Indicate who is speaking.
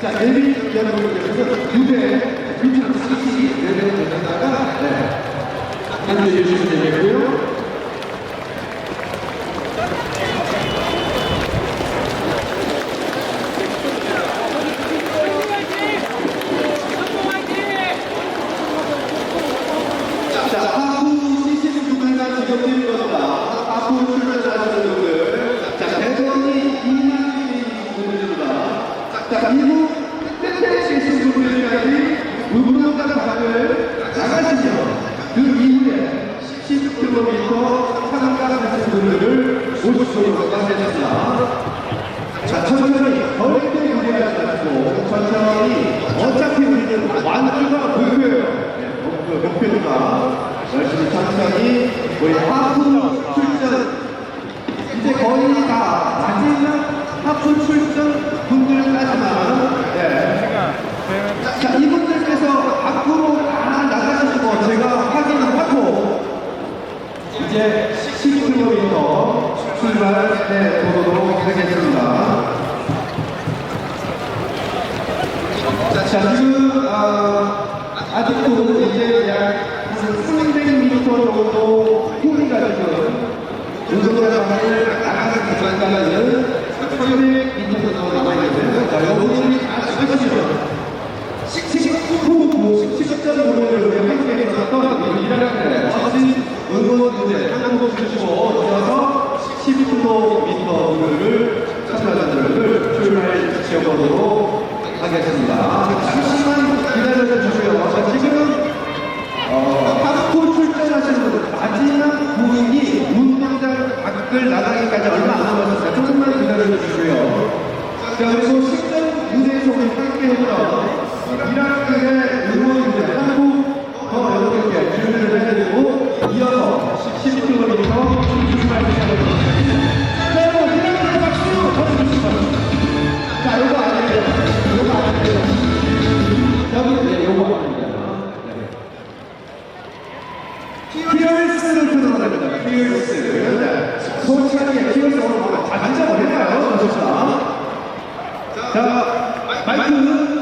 Speaker 1: 자, 데뷔 여러분께서 두배 뮤직 CC 내려오다가 네. 앉아 주시면 되겠고요. 자, 하부 시스템 구간과 지정된 것과 하부 출전하시는 분들, 자, 대전이 2만 분들입니다. 자, 미국 끝에 계신 분들까지 무분별한 방을 나가시면 그 이후에 10km 상가하시는 분들을 50km 가겠습니다. 자, 천천히 절대 무리하지 않고 천천히 어차피 우리는 완주가 목표예요. 네, 목표, 목표니까 열심히 천천히 우리 하프 출전 이제 거의 다 마지막 하프 출전 분들까지만 네. 자, 이분들께서 앞으로 다 나가시고 제가 확인을 하고 이제 10km 출발해 보도록 하겠습니다. 자, 자, 지금, 아, 아직도 이제 약 300m 정도 후미가 지금 운동장을 나가는 기간까지는 300m 정도 남아있는데요. 자, 여러분이 아시죠? 19부 10.5를 함께 있었던 이라크의 멋진 응원인데 한국 주시고 이어서 12km 거리를 참가자들을 출발 지어보도 나가기까지 얼마 안 남았습니다. 조금만 기다려 주시고요. 자, 그리고 식전 무대 속에 함께 해보라. 피어스를 들어갑니다. 피어스. 소차게 피어스 오늘 다 만져버릴까요? 좋습니다. 자, 마이크